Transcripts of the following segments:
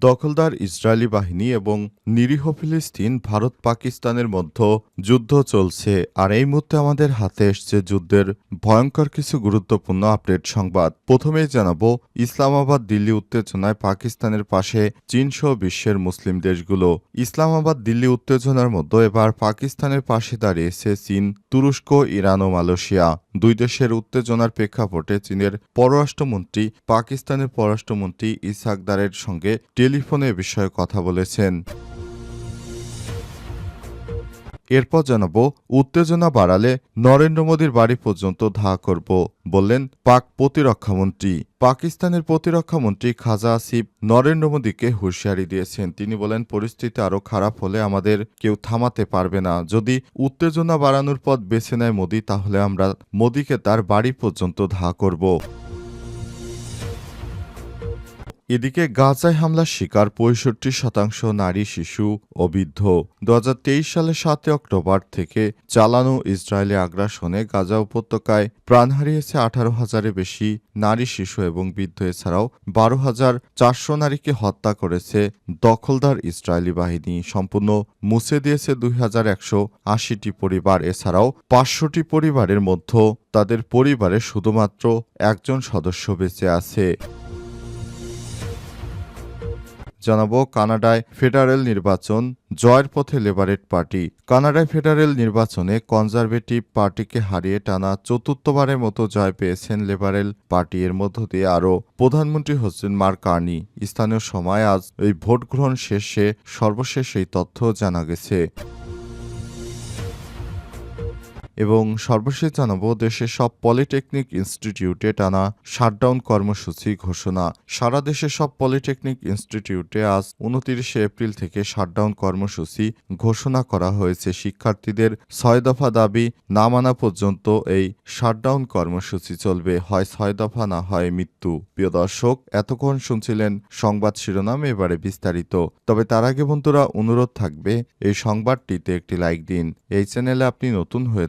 দখলদার ইসরায়েলি বাহিনী এবং নিরীহ ফিলিস্তিন ভারত পাকিস্তানের মধ্যে যুদ্ধ চলছে। আর এই মুহূর্তে আমাদের হাতে এসছে যুদ্ধের ভয়ঙ্কর কিছু গুরুত্বপূর্ণ আপডেট সংবাদ। প্রথমেই জানাব, ইসলামাবাদ দিল্লি উত্তেজনায় পাকিস্তানের পাশে চীনসহ বিশ্বের মুসলিম দেশগুলো। ইসলামাবাদ দিল্লি উত্তেজনার মধ্যে এবার পাকিস্তানের পাশে দাঁড়িয়েছে চীন, তুরস্ক, ইরান ও মালয়েশিয়া। দুই দেশের উত্তেজনার প্রেক্ষাপটে চীনের পররাষ্ট্রমন্ত্রী পাকিস্তানের পররাষ্ট্রমন্ত্রী ইসাকদারের সঙ্গে টেলিফোনে বিষয়ে কথা বলেছেন। এরপর জানাব, উত্তেজনা বাড়ালে নরেন্দ্র মোদীর বাড়ি পর্যন্ত ধা করব, বললেন পাক প্রতিরক্ষামন্ত্রী পাকিস্তানের প্রতিরক্ষামন্ত্রী খাজা আসিফ নরেন্দ্র মোদীকে হুঁশিয়ারি দিয়েছেন। তিনি বলেন, পরিস্থিতি আরও খারাপ হলে আমাদের কেউ থামাতে পারবে না। যদি উত্তেজনা বাড়ানোর পথ বেছে নেয় মোদী, তাহলে আমরা মোদীকে তার বাড়ি পর্যন্ত ধা করব। এদিকে গাজায় হামলার শিকার পঁয়ষট্টি শতাংশ নারী, শিশু ও বৃদ্ধ। দু সালের সাতই অক্টোবর থেকে চালানো ইসরায়েলি আগ্রাসনে গাজা উপত্যকায় প্রাণ হারিয়েছে আঠারো হাজারের বেশি নারী, শিশু এবং বৃদ্ধ। এছাড়াও বারো হাজার চারশো নারীকে হত্যা করেছে দখলদার ইসরায়েলি বাহিনী। সম্পূর্ণ মুছে দিয়েছে দুই হাজার একশো আশিটি পরিবার। এছাড়াও পাঁচশোটি পরিবারের মধ্যে তাদের পরিবারে শুধুমাত্র একজন সদস্য বেঁচে আছে। জানাব কানাডায় ফেডারেল নির্বাচন, জয়ের পথে লেবারেট পার্টি। কানাডায় ফেডারেল নির্বাচনে কনজারভেটিভ পার্টিকে হারিয়ে টানা চতুর্থবারের মতো জয় পেয়েছেন লেবারেল পার্টি। এর মধ্য দিয়ে আরও প্রধানমন্ত্রী হচ্ছেন মার্ক কার্নি। স্থানীয় সময় আজ এই ভোট গ্রহণ শেষে সর্বশেষ এই তথ্য জানা গেছে। এবং সর্বশেষ জানাব, দেশের সব পলিটেকনিক ইনস্টিটিউটে টানা শাটডাউন কর্মসূচি ঘোষণা। সারা দেশের সব পলিটেকনিক ইনস্টিটিউটে আজ উনতিরিশে এপ্রিল থেকে শাটডাউন কর্মসূচি ঘোষণা করা হয়েছে। শিক্ষার্থীদের ছয় দফা দাবি, না মানা পর্যন্ত এই শাটডাউন কর্মসূচি চলবে। হয় ছয় দফা, না হয় মৃত্যু। প্রিয় দর্শক, এতক্ষণ শুনছিলেন সংবাদ শিরোনাম, এবারে বিস্তারিত। তবে তার আগে বন্ধুরা, অনুরোধ থাকবে, এই সংবাদটিতে একটি লাইক দিন। এই চ্যানেলে আপনি নতুন হয়ে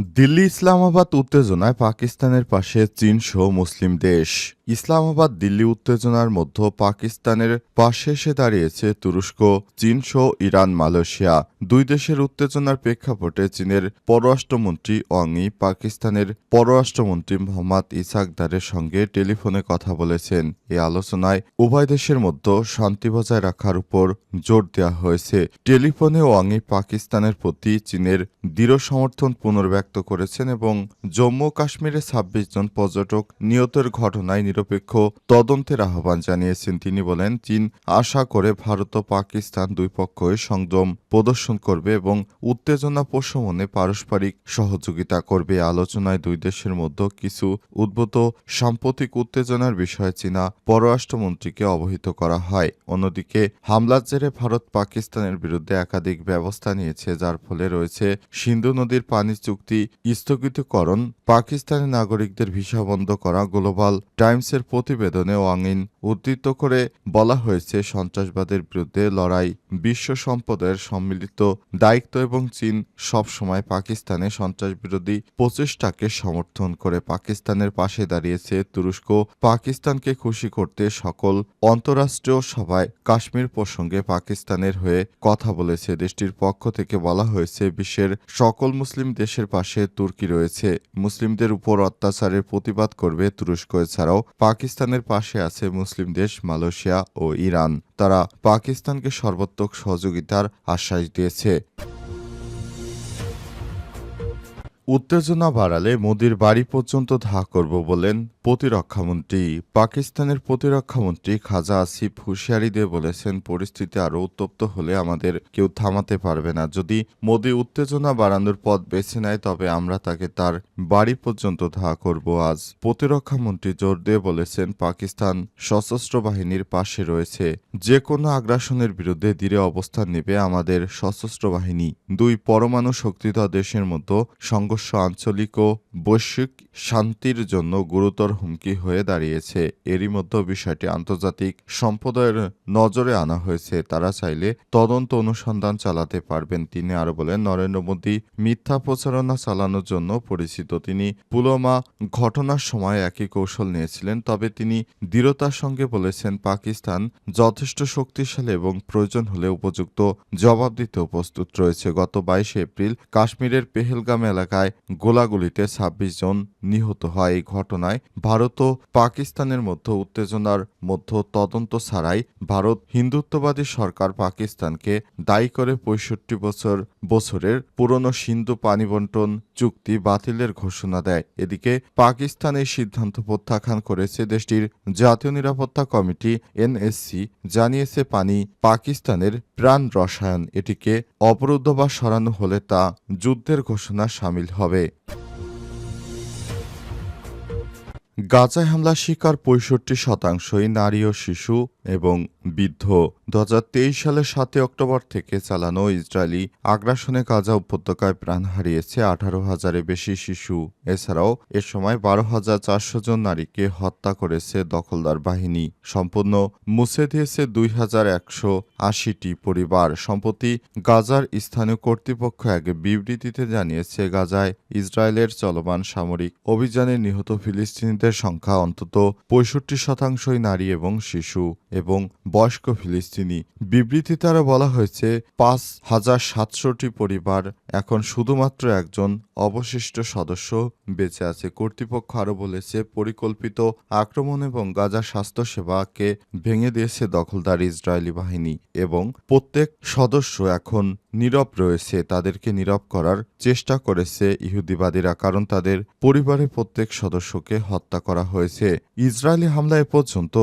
দিল্লি ইসলামাবাদ উত্তেজনায় পাকিস্তানের পাশে চীন সহ মুসলিম দেশ। ইসলামাবাদ, দিল্লি উত্তেজনার মধ্যে পাকিস্তানের পাশে এসে দাঁড়িয়েছে তুরস্ক, চীন সহ ইরান, মালয়েশিয়া। দুই দেশের উত্তেজনার প্রেক্ষাপটে চীনের পররাষ্ট্রমন্ত্রী অংই পাকিস্তানের পররাষ্ট্রমন্ত্রী মোহাম্মদ ইসাকদারের সঙ্গে টেলিফোনে কথা বলেছেন। এই আলোচনায় উভয় দেশের মধ্যে শান্তি বজায় রাখার উপর জোর দেওয়া হয়েছে। টেলিফোনে ওয়াংই পাকিস্তানের প্রতি চীনের দৃঢ় সমর্থন পুনর্ব্যক্ত করেছেন এবং জম্মু কাশ্মীরে ছাব্বিশ জন পর্যটক নিহতের ঘটনায় নিরপেক্ষ তদন্তের আহ্বান জানিয়েছেন তিনি বলেন, চীন আশা করে ভারত ও পাকিস্তান দুই পক্ষই সংযম প্রদর্শন করবে এবং উত্তেজনা প্রশমনে পারস্পরিক সহযোগিতা করবে। আলোচনায় দুই দেশের মধ্যে কিছু উদ্ভূত সাম্প্রতিক উত্তেজনার বিষয়ে চীনা পররাষ্ট্রমন্ত্রীকে অবহিত করা হয়। অন্যদিকে, হামলার জেরে ভারত পাকিস্তানের বিরুদ্ধে একাধিক ব্যবস্থা নিয়েছে, যার ফলে রয়েছে সিন্ধু নদীর পানি চুক্তি স্থগিতকরণ, পাকিস্তানের নাগরিকদের ভিসা বন্ধ করা, গ্লোবাল টাইমসের প্রতিবেদনে ওয়াংইন উদ্ধৃত করে বলা হয়েছে, সন্ত্রাসবাদের বিরুদ্ধে লড়াই বিশ্ব সম্পদের সম্মিলিত দায়িত্ব এবং চীন সবসময় পাকিস্তানে সন্ত্রাস বিরোধী প্রচেষ্টাকে সমর্থন করে পাকিস্তানের পাশে দাঁড়িয়েছে তুরস্ক। পাকিস্তানকে খুশি করতে সকল অন্তরাষ্ট্রীয় সভায় কাশ্মীর প্রসঙ্গে পাকিস্তানের হয়ে কথা বলেছে। দেশটির পক্ষ থেকে বলা হয়েছে, বিশ্বের সকল মুসলিম দেশের পাশে তুর্কি রয়েছে। মুসলিমদের উপর অত্যাচারের প্রতিবাদ করবে তুরস্ক। এছাড়াও পাকিস্তানের পাশে আছে মুসলিম দেশ মালয়েশিয়া ও ইরান। তারা পাকিস্তানকে সর্বাত্মক সহযোগিতার আশ্বাস দিয়েছে। উত্তেজনা বাড়ালে মোদির বাড়ি পর্যন্ত ধা করব বলেন প্রতিরক্ষামন্ত্রী, পাকিস্তানের প্রতিরক্ষামন্ত্রী খাজা আসিফ হুঁশিয়ারি দিয়ে বলেছেন, পরিস্থিতি আরও উত্তপ্ত হলে আমাদের কেউ থামাতে পারবে না। যদি মোদি উত্তেজনা বাড়ানোর পথ বেছে নেয়, তবে আমরা তাকে তার বাড়ি পর্যন্ত ধাওয়া করব। আজ প্রতিরক্ষামন্ত্রী জোর দিয়ে বলেছেন, পাকিস্তান সশস্ত্র বাহিনীর পাশে রয়েছে। যে কোনো আগ্রাসনের বিরুদ্ধে ধীরে অবস্থান নেবে আমাদের সশস্ত্র বাহিনী। দুই পরমাণু শক্তিধর দেশের মতো সংঘর্ষ আঞ্চলিক ও বৈশ্বিক শান্তির জন্য গুরুতর হুমকি হয়ে দাঁড়িয়েছে। এরই মধ্যে বিষয়টি আন্তর্জাতিক সম্প্রদায়ের নজরে আনা হয়েছে। তারা চাইলে তদন্ত অনুসন্ধান চালাতে পারবেন, তিনি আরও বলেন। নরেন্দ্র মোদী মিথ্যা প্রচারণা চালানোর জন্য পরিচিত। তিনি পুলওয়ামা ঘটনার সময় একই কৌশল নিয়েছিলেন, তবে তিনি দৃঢ়তার সঙ্গে বলেছেন, পাকিস্তান যথেষ্ট শক্তিশালী এবং প্রয়োজন হলে উপযুক্ত জবাব দিতেও প্রস্তুত রয়েছে। গত বাইশে এপ্রিল কাশ্মীরের পেহেলগাম এলাকায় গোলাগুলিতে ছাব্বিশ জন নিহত হয়। এই ঘটনায় ভারত ও পাকিস্তানের মধ্যে উত্তেজনার মধ্য তদন্ত ছাড়াই ভারত হিন্দুত্ববাদী সরকার পাকিস্তানকে দায়ী করে পঁয়ষট্টি বছর বছরের পুরনো সিন্ধু পানি বন্টন চুক্তি বাতিলের ঘোষণা দেয়। এদিকে পাকিস্তান এই সিদ্ধান্ত প্রত্যাখ্যান করেছে দেশটির জাতীয় নিরাপত্তা কমিটি এনএসসি। জানিয়েছে পানি পাকিস্তানের প্রাণ রসায়ন। এটিকে অবরুদ্ধ বা সরানো হলে তা যুদ্ধের ঘোষণা সামিল হবে। গাজায় হামলা শিকার পঁয়ষট্টি শতাংশই নারী ও শিশু এবং বৃদ্ধ দু সালের সাতই অক্টোবর থেকে চালানো ইসরায়েলি আগ্রাসনে গাজা উপত্যকায় প্রাণ হারিয়েছে আঠারো হাজারের বেশি শিশু। এছাড়াও এ সময় বারো হাজার চারশো জন নারীকে হত্যা করেছে দখলদার বাহিনী। সম্পূর্ণ মুছে দিয়েছে দুই হাজার একশো আশিটি পরিবার। সম্প্রতি গাজার স্থানীয় কর্তৃপক্ষ এক বিবৃতিতে জানিয়েছে, গাজায় ইসরায়েলের চলমান সামরিক অভিযানে নিহত ফিলিস্তিনিদের সংখ্যা অন্তত পঁয়ষট্টি শতাংশই নারী এবং শিশু। এবং বয়স্ক ফিলিস্তিনি। বিবৃতি তারা বলা হয়েছে, পাঁচ হাজার সাতশোটি পরিবার এখন শুধুমাত্র একজন অবশিষ্ট সদস্য বেঁচে আছে। কর্তৃপক্ষ আরও বলেছে, পরিকল্পিত আক্রমণ এবং গাজা স্বাস্থ্য সেবাকে ভেঙে দিয়েছে দখলদার ইসরায়েলি বাহিনী এবং প্রত্যেক সদস্য এখন নীরব রয়েছে, তাদেরকে নীরব করার চেষ্টা করেছে ইহুদিবাদীরা, কারণ তাদের পরিবারের প্রত্যেক সদস্যকে হত্যা করা হয়েছে। ইসরায়েলি হামলায় পর্যন্ত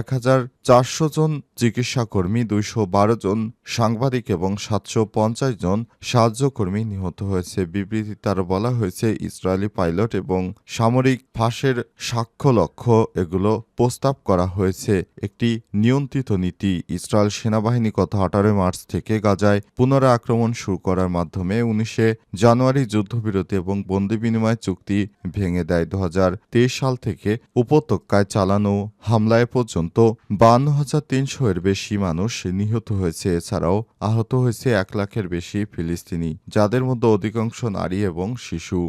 এক হাজার চারশো জন চিকিৎসাকর্মী, দুইশো বারো জন সাংবাদিক এবং সাতশো পঞ্চাশ জন সাহায্যকর্মী নিহত হয়েছে। বিবৃতিতে আরও বলা হয়েছে, ইসরায়েলি পাইলট এবং সামরিক ফাঁসের সাক্ষ্য লক্ষ্য এগুলো প্রস্তাব করা হয়েছে। একটি নিয়ন্ত্রিত নীতি, ইসরায়েল সেনাবাহিনী গত আঠারোই মার্চ থেকে গাজায় পুনরায় আক্রমণ শুরু করার মাধ্যমে উনিশে জানুয়ারি যুদ্ধবিরতি এবং বন্দি বিনিময় চুক্তি ভেঙে দেয়। দু হাজার তেইশ সাল থেকে উপত্যকায় চালানো হামলায় পর্যন্ত বান্ন হাজার তিনশো এর বেশি মানুষ নিহত হয়েছে। এছাড়াও আহত হয়েছে এক লাখের বেশি ফিলিস্তিনি, যাদের মধ্যে অধিকাংশ নারী এবং শিশু।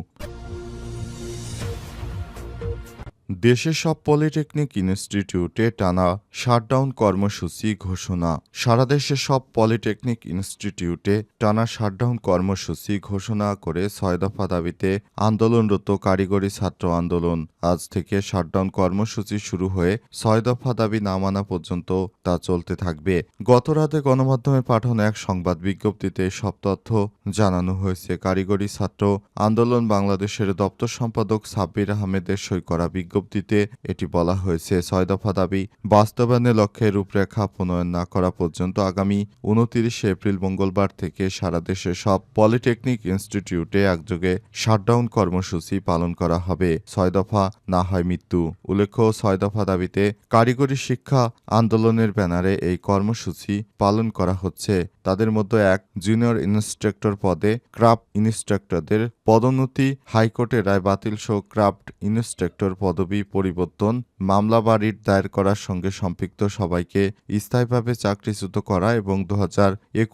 দেশের সব পলিটেকনিক ইনস্টিটিউটে টানা শাটডাউন কর্মসূচি ঘোষণা। সারা দেশের সব পলিটেকনিক ইনস্টিটিউটে টানা শাটডাউন কর্মসূচি ঘোষণা করে ছয় দফা দাবিতে আন্দোলনরত কারিগরি ছাত্র আন্দোলন। আজ থেকে শাটডাউন কর্মসূচি শুরু হয়ে ছয় দফা দাবি না মানা পর্যন্ত তা চলতে থাকবে। গত রাতে গণমাধ্যমে পাঠানো এক সংবাদ বিজ্ঞপ্তিতে সব তথ্য জানানো হয়েছে। কারিগরি ছাত্র আন্দোলন বাংলাদেশের দপ্তর সম্পাদক সাব্বির আহমেদের সই করা বিজ্ঞপ্তিতে এটি বলা হয়েছে। ছয় দফা দাবি, বাস্তবায়নের লক্ষ্যে রূপরেখা প্রণয়ন না করা পর্যন্ত আগামী উনতিরিশে এপ্রিল মঙ্গলবার থেকে সারা দেশে সব পলিটেকনিক ইনস্টিটিউটে একযোগে শাটডাউন কর্মসূচি পালন করা হবে। ছয় দফা না হয় মৃত্যু। উল্লেখ্য, ছয় দফা দাবিতে কারিগরি শিক্ষা আন্দোলনের ব্যানারে এই কর্মসূচি পালন করা হচ্ছে। তাদের মধ্যে এক জুনিয়র ইন্সট্রাক্টর পদে ক্রাফট ইন্সট্রাক্টরদের পদোন্নতি, হাইকোর্টের রায় বাতিল সহ ক্রাফট ইন্সট্রাক্টর পদবি পরিবর্তন, মামলা বা রিট দায়ের করার সঙ্গে সম্পৃক্ত সবাইকে স্থায়ীভাবে চাকরিচ্যুত করা এবং দু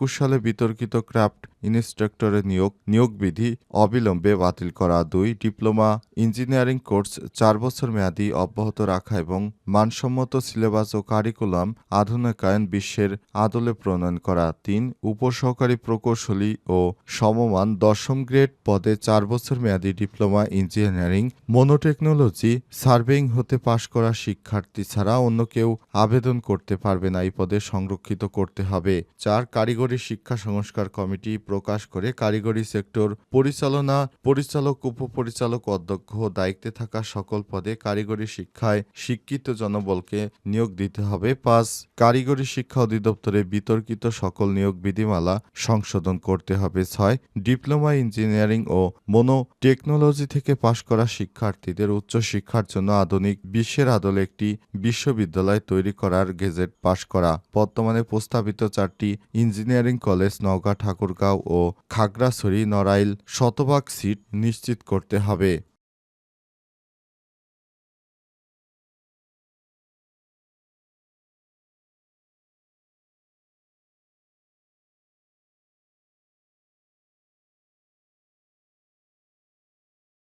সালে বিতর্কিত ক্রাফট ইন্সট্রাক্টরের নিয়োগ নিয়োগ বিধি অবিলম্বে বাতিল করা। দুই, ডিপ্লোমা ইঞ্জিনিয়ারিং কোর্স চার বছর মেয়াদি অব্যাহত রাখা এবং মানসম্মত সিলেবাস ও কারিকুলাম আধুনিকায়ন বিশ্বের আদলে প্রণয়ন করা। তিন, উপসহকারী প্রকৌশলী ও সমমান দশম গ্রেড পদে চার বছর মেয়াদি ডিপ্লোমা ইঞ্জিনিয়ারিং মনোটেকনোলজি সার্ভেইং হতে পাশ করা শিক্ষার্থী ছাড়া অন্য কেউ আবেদন করতে পারবে না। এই পদে সংরক্ষিত করতে হবে। চার, কারিগরি শিক্ষা সংস্কার কমিটি প্রকাশ করে কারিগরি সেক্টর পরিচালনা পরিচালক, উপপরিচালক অধ্যক্ষ দায়িত্বে থাকা সকল পদে কারিগরি শিক্ষায় শিক্ষিত জনবলকে নিয়োগ দিতে হবে। পাঁচ, কারিগরি শিক্ষা অধিদপ্তরে বিতর্কিত সকল নিয়োগ বিধিমালা সংশোধন করতে হবে। ছয়, ডিপ্লোমা ইঞ্জিনিয়ারিং ও মনো টেকনোলজি থেকে পাশ করা শিক্ষার্থীদের উচ্চ শিক্ষার জন্য আধুনিক বিশ্বের আদলে একটি বিশ্ববিদ্যালয় তৈরি করার গেজেট পাশ করা। বর্তমানে প্রস্তাবিত চারটি ইঞ্জিনিয়ারিং কলেজ নওগাঁ, ঠাকুরগাঁও ও খাগড়াছড়ি নড়াইল শতভাগ সিট নিশ্চিত করতে হবে।